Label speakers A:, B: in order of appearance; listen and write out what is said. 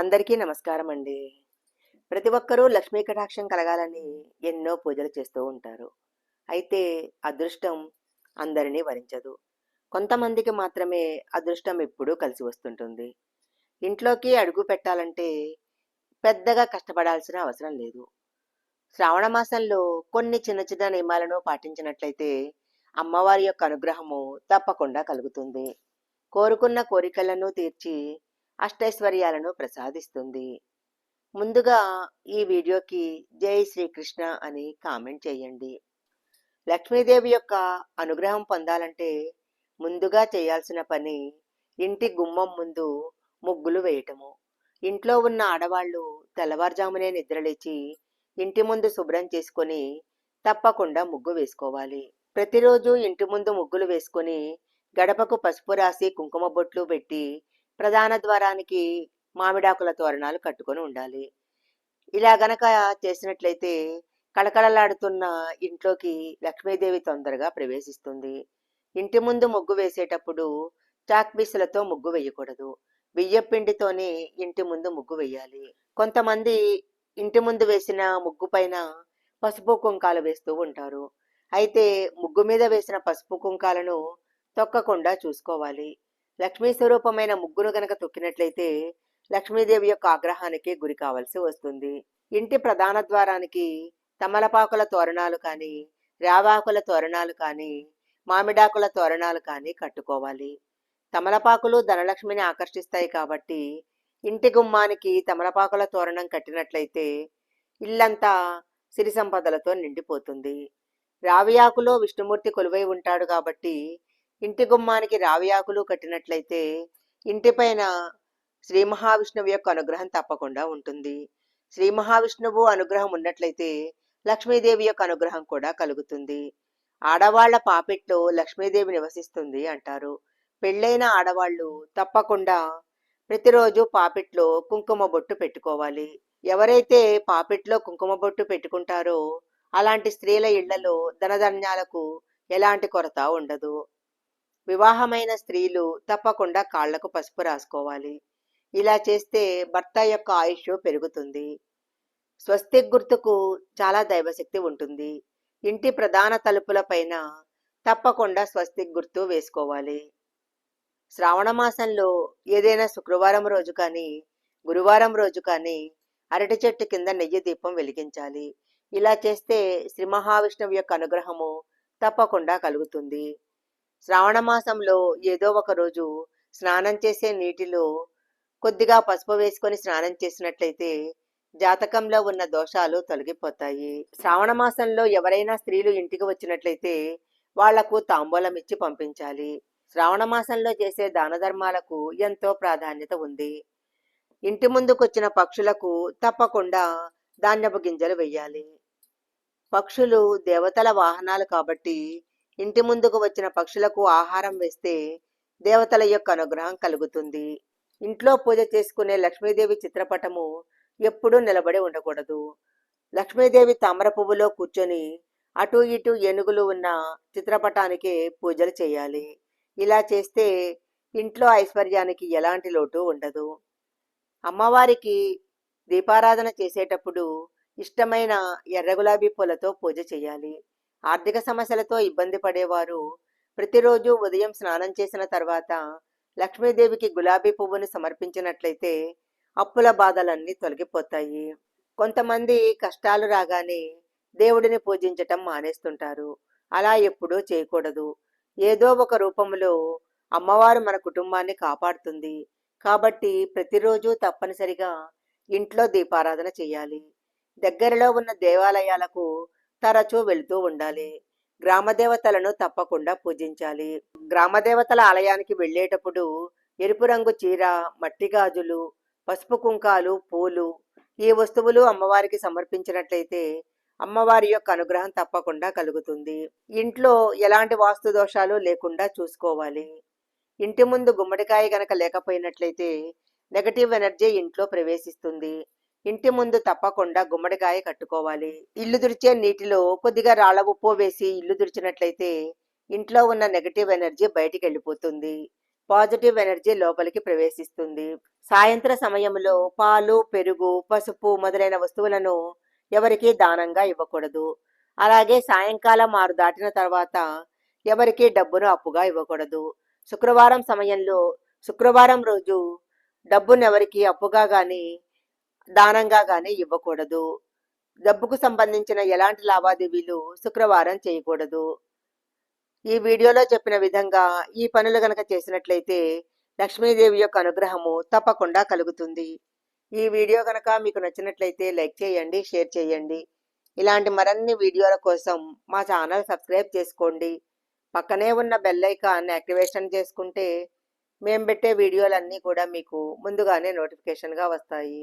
A: అందరికీ నమస్కారం అండి. ప్రతి ఒక్కరూ లక్ష్మీ కటాక్షం కలగాలని ఎన్నో పూజలు చేస్తూ ఉంటారు. అయితే అదృష్టం అందరినీ వరించదు. కొంతమందికి మాత్రమే అదృష్టం ఎప్పుడూ కలిసి వస్తుంటుంది. ఇంట్లోకి అడుగు పెట్టాలంటే పెద్దగా కష్టపడాల్సిన అవసరం లేదు. శ్రావణ మాసంలో కొన్ని చిన్న చిన్న నియమాలను పాటించినట్లయితే అమ్మవారి యొక్క అనుగ్రహము తప్పకుండా కలుగుతుంది. కోరుకున్న కోరికలను తీర్చి అష్టైశ్వర్యాలను ప్రసాదిస్తుంది. ముందుగా ఈ వీడియోకి జై శ్రీకృష్ణ అని కామెంట్ చేయండి. లక్ష్మీదేవి యొక్క అనుగ్రహం పొందాలంటే ముందుగా చేయాల్సిన పని ఇంటి గుమ్మం ముందు ముగ్గులు వేయటము. ఇంట్లో ఉన్న ఆడవాళ్ళు తెల్లవారుజామునే నిద్రలేచి ఇంటి ముందు శుభ్రం చేసుకొని తప్పకుండా ముగ్గు వేసుకోవాలి. ప్రతిరోజు ఇంటి ముందు ముగ్గులు వేసుకొని గడపకు పసుపు రాసి కుంకుమ బొట్లు పెట్టి ప్రధాన ద్వారానికి మామిడాకుల తోరణాలు కట్టుకొని ఉండాలి. ఇలా గనక చేసినట్లయితే కళకళలాడుతున్న ఇంట్లోకి లక్ష్మీదేవి తొందరగా ప్రవేశిస్తుంది. ఇంటి ముందు ముగ్గు వేసేటప్పుడు చాక్బీసులతో ముగ్గు వేయకూడదు. బియ్యపిండితోనే ఇంటి ముందు ముగ్గు వేయాలి. కొంతమంది ఇంటి ముందు వేసిన ముగ్గు పైన పసుపు కుంకాలు వేస్తూ ఉంటారు. అయితే ముగ్గు మీద వేసిన పసుపు కుంకాలను తొక్కకుండా చూసుకోవాలి. లక్ష్మీ స్వరూపమైన ముగ్గును గనక తొక్కినట్లయితే లక్ష్మీదేవి యొక్క ఆగ్రహానికి గురి కావలసి వస్తుంది. ఇంటి ప్రధాన ద్వారానికి తమలపాకుల తోరణాలు కానీ రావాకుల తోరణాలు కానీ మామిడాకుల తోరణాలు కానీ కట్టుకోవాలి. తమలపాకులు ధనలక్ష్మిని ఆకర్షిస్తాయి కాబట్టి ఇంటి గుమ్మానికి తమలపాకుల తోరణం కట్టినట్లయితే ఇల్లంతా సిరి సంపదలతో నిండిపోతుంది. రావి ఆకులో విష్ణుమూర్తి కొలువై ఉంటాడు కాబట్టి ఇంటి గుమ్మానికి రావి ఆకులు కట్టినట్లయితే ఇంటిపైన శ్రీ మహావిష్ణువు యొక్క అనుగ్రహం తప్పకుండా ఉంటుంది. శ్రీ మహావిష్ణువు అనుగ్రహం ఉన్నట్లయితే లక్ష్మీదేవి యొక్క అనుగ్రహం కూడా కలుగుతుంది. ఆడవాళ్ళ పాపిట్లో లక్ష్మీదేవి నివసిస్తుంది అంటారు. పెళ్ళైన ఆడవాళ్ళు తప్పకుండా ప్రతిరోజు పాపిట్లో కుంకుమ బొట్టు పెట్టుకోవాలి. ఎవరైతే పాపిట్లో కుంకుమ బొట్టు పెట్టుకుంటారో అలాంటి స్త్రీల ఇళ్ళలో ధనధాన్యాలకు ఎలాంటి కొరత ఉండదు. వివాహమైన స్త్రీలు తప్పకుండా కాళ్ళకు పసుపు రాసుకోవాలి. ఇలా చేస్తే భర్త యొక్క ఆయుష్ పెరుగుతుంది. స్వస్తిక్ గుర్తుకు చాలా దైవశక్తి ఉంటుంది. ఇంటి ప్రధాన తలుపుల పైన తప్పకుండా స్వస్తిక్ గుర్తు వేసుకోవాలి. శ్రావణ మాసంలో ఏదైనా శుక్రవారం రోజు కానీ గురువారం రోజు కానీ అరటి చెట్టు కింద నెయ్యి దీపం వెలిగించాలి. ఇలా చేస్తే శ్రీ మహావిష్ణువు యొక్క అనుగ్రహము తప్పకుండా కలుగుతుంది. శ్రావణమాసంలో ఏదో ఒక రోజు స్నానం చేసే నీటిలో కొద్దిగా పసుపు వేసుకొని స్నానం చేసినట్లయితే జాతకంలో ఉన్న దోషాలు తొలగిపోతాయి. శ్రావణ మాసంలో ఎవరైనా స్త్రీలు ఇంటికి వచ్చినట్లయితే వాళ్ళకు తాంబూలం ఇచ్చి పంపించాలి. శ్రావణ మాసంలో చేసే దాన ధర్మాలకు ఎంతో ప్రాధాన్యత ఉంది. ఇంటి ముందుకొచ్చిన పక్షులకు తప్పకుండా ధాన్యపు గింజలు వెయ్యాలి పక్షులు దేవతల వాహనాలు కాబట్టి ఇంటి ముందుకు వచ్చిన పక్షులకు ఆహారం వేస్తే దేవతల యొక్క అనుగ్రహం కలుగుతుంది. ఇంట్లో పూజ చేసుకునే లక్ష్మీదేవి చిత్రపటము ఎప్పుడూ నిలబడి ఉండకూడదు. లక్ష్మీదేవి తామర పువ్వులో కూర్చొని అటు ఇటు ఏనుగులు ఉన్న చిత్రపటానికి పూజలు చేయాలి. ఇలా చేస్తే ఇంట్లో ఐశ్వర్యానికి ఎలాంటి లోటు ఉండదు. అమ్మవారికి దీపారాధన చేసేటప్పుడు ఇష్టమైన ఎర్ర గులాబీ పూలతో పూజ చేయాలి. ఆర్థిక సమస్యలతో ఇబ్బంది పడేవారు. ప్రతిరోజు ఉదయం స్నానం చేసిన తర్వాత లక్ష్మీదేవికి గులాబీ పువ్వును సమర్పించినట్లయితే అప్పుల బాధలన్నీ తొలగిపోతాయి. కొంతమంది కష్టాలు రాగానే దేవుడిని పూజించటం మానేస్తుంటారు. అలా ఎప్పుడూ చేయకూడదు. ఏదో ఒక రూపంలో అమ్మవారు మన కుటుంబాన్ని కాపాడుతుంది. కాబట్టి ప్రతిరోజు తప్పనిసరిగా ఇంట్లో దీపారాధన చేయాలి. దగ్గరలో ఉన్న దేవాలయాలకు తరచూ వెళ్తూ ఉండాలి. గ్రామదేవతలను తప్పకుండా పూజించాలి. గ్రామదేవతల ఆలయానికి వెళ్ళేటప్పుడు ఎరుపు రంగు చీర మట్టి గాజులు పసుపు కుంకాలు పూలు ఈ వస్తువులు అమ్మవారికి సమర్పించినట్లయితే అమ్మవారి యొక్క అనుగ్రహం తప్పకుండా కలుగుతుంది. ఇంట్లో ఎలాంటి వాస్తు దోషాలు లేకుండా చూసుకోవాలి. ఇంటి ముందు గుమ్మడికాయ గనక లేకపోయినట్లయితే నెగటివ్ ఎనర్జీ ఇంట్లో ప్రవేశిస్తుంది. ఇంటి ముందు తప్పకుండా గుమ్మడికాయ కట్టుకోవాలి. ఇల్లు దుడిచే నీటిలో కొద్దిగా రాళ్ళ ఉప్పు వేసి ఇల్లు దుడిచినట్లయితే ఇంట్లో ఉన్న నెగటివ్ ఎనర్జీ బయటికి వెళ్ళిపోతుంది. పాజిటివ్ ఎనర్జీ లోపలికి ప్రవేశిస్తుంది. సాయంత్ర సమయంలో పాలు పెరుగు పసుపు మొదలైన వస్తువులను ఎవరికి దానంగా ఇవ్వకూడదు. అలాగే సాయంకాలం ఆరు దాటిన తర్వాత ఎవరికి డబ్బును అప్పుగా ఇవ్వకూడదు. శుక్రవారం సమయంలో శుక్రవారం రోజు డబ్బును ఎవరికి అప్పుగా కానీ దానంగా కానీ ఇవ్వకూడదు. డబ్బుకు సంబంధించిన ఎలాంటి లావాదేవీలు శుక్రవారం చేయకూడదు. ఈ వీడియోలో చెప్పిన విధంగా ఈ పనులు గనక చేసినట్లయితే లక్ష్మీదేవి యొక్క అనుగ్రహము తప్పకుండా కలుగుతుంది. ఈ వీడియో కనుక మీకు నచ్చినట్లయితే లైక్ చేయండి షేర్ చేయండి. ఇలాంటి మరిన్ని వీడియోల కోసం మా ఛానల్ సబ్స్క్రైబ్ చేసుకోండి. పక్కనే ఉన్న బెల్ ఐకాన్ యాక్టివేషన్ చేసుకుంటే మేము పెట్టే వీడియోలన్నీ కూడా మీకు ముందుగానే నోటిఫికేషన్గా వస్తాయి.